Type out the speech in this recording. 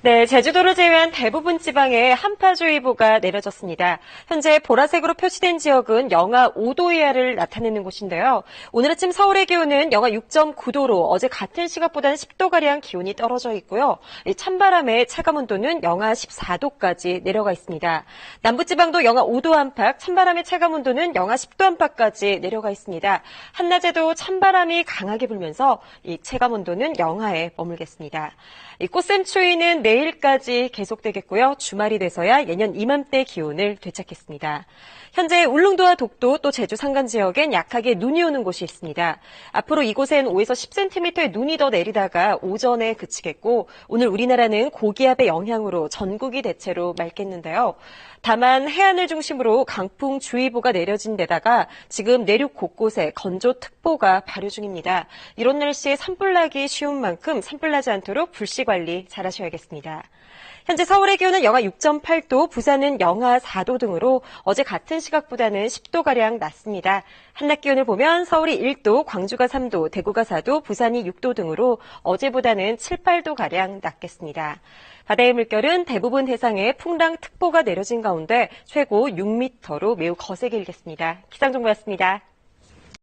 네, 제주도를 제외한 대부분 지방에 한파주의보가 내려졌습니다. 현재 보라색으로 표시된 지역은 영하 5도 이하를 나타내는 곳인데요. 오늘 아침 서울의 기온은 영하 6.9도로 어제 같은 시각보다는 10도가량 기온이 떨어져 있고요. 찬바람에 체감온도는 영하 14도까지 내려가 있습니다. 남부지방도 영하 5도 안팎, 찬바람의 체감온도는 영하 10도 안팎까지 내려가 있습니다. 한낮에도 찬바람이 강하게 불면서 이 체감온도는 영하에 머물겠습니다. 이 꽃샘추위는 내일까지 계속되겠고요. 주말이 돼서야 예년 이맘때 기온을 되찾겠습니다. 현재 울릉도와 독도 또 제주 산간 지역엔 약하게 눈이 오는 곳이 있습니다. 앞으로 이곳엔 5에서 10cm의 눈이 더 내리다가 오전에 그치겠고 오늘 우리나라는 고기압의 영향으로 전국이 대체로 맑겠는데요. 다만 해안을 중심으로 강풍 주의보가 내려진 데다가 지금 내륙 곳곳에 건조특보가 발효 중입니다. 이런 날씨에 산불 나기 쉬운 만큼 산불 나지 않도록 불씨 관리 잘하셔야겠습니다. 현재 서울의 기온은 영하 6.8도, 부산은 영하 4도 등으로 어제 같은 시각보다는 10도가량 낮습니다. 한낮 기온을 보면 서울이 1도, 광주가 3도, 대구가 4도, 부산이 6도 등으로 어제보다는 7, 8도가량 낮겠습니다. 바다의 물결은 대부분 해상에 풍랑특보가 내려진 가운데 최고 6m로 매우 거세게 일겠습니다. 기상정보였습니다.